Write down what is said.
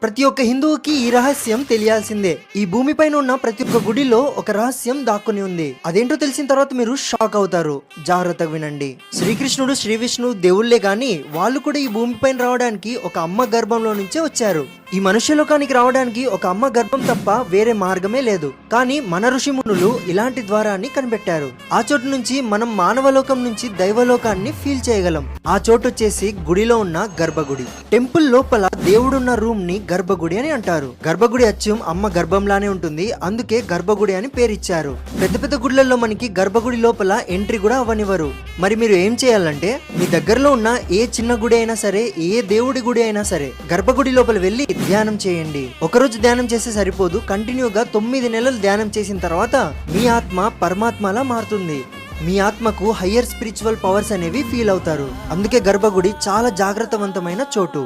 ప్రతి ఒక్క హిందువుకి ఈ రహస్యం తెలియాల్సిందే. ఈ భూమిపైన ఉన్న ప్రతి ఒక్క గుడిలో ఒక రహస్యం దాక్కుని ఉంది. అదేంటో తెలిసిన తర్వాత మీరు షాక్ అవుతారు. జాగ్రత్తగా వినండి. శ్రీకృష్ణుడు శ్రీ విష్ణు దేవుళ్ళే గాని వాళ్ళు కూడా ఈ భూమిపైన రావడానికి ఒక అమ్మ గర్భంలో నుంచే వచ్చారు. ఈ మనుష్య లోకానికి రావడానికి ఒక అమ్మ గర్భం తప్ప వేరే మార్గమే లేదు. కానీ మన ఋషి మునులు ఇలాంటి ద్వారాన్ని కనిపెట్టారు. ఆ చోటు నుంచి మనం మానవలోకం నుంచి దైవలోకాన్ని ఫీల్ చేయగలం. ఆ చోటు వచ్చేసి గుడిలో ఉన్న గర్భగుడి. టెంపుల్ లోపల దేవుడున్న రూమ్ని గర్భగుడి అని అంటారు. గర్భగుడి అచ్చం అమ్మ గర్భంలానే ఉంటుంది. అందుకే గర్భగుడి అని పేరిచ్చారు. పెద్ద పెద్ద గుడిలలో మనకి గర్భగుడి లోపల ఎంట్రీ కూడా అవ్వనివ్వరు. మరి మీరు ఏం చేయాలంటే మీ దగ్గరలో ఉన్న ఏ చిన్న గుడి అయినా సరే ఏ దేవుడి గుడి అయినా సరే గర్భగుడి లోపల వెళ్ళి ధ్యానం చేయండి. ఒకరోజు ధ్యానం చేస్తే సరిపోదు. కంటిన్యూగా తొమ్మిది నెలలు ధ్యానం చేసిన తర్వాత మీ ఆత్మ పరమాత్మలా మారుతుంది. మీ ఆత్మకు హయ్యర్ స్పిరిచువల్ పవర్స్ అనేవి ఫీల్ అవుతారు. అందుకే గర్భగుడి చాలా జాగ్రత్తవంతమైన చోటు.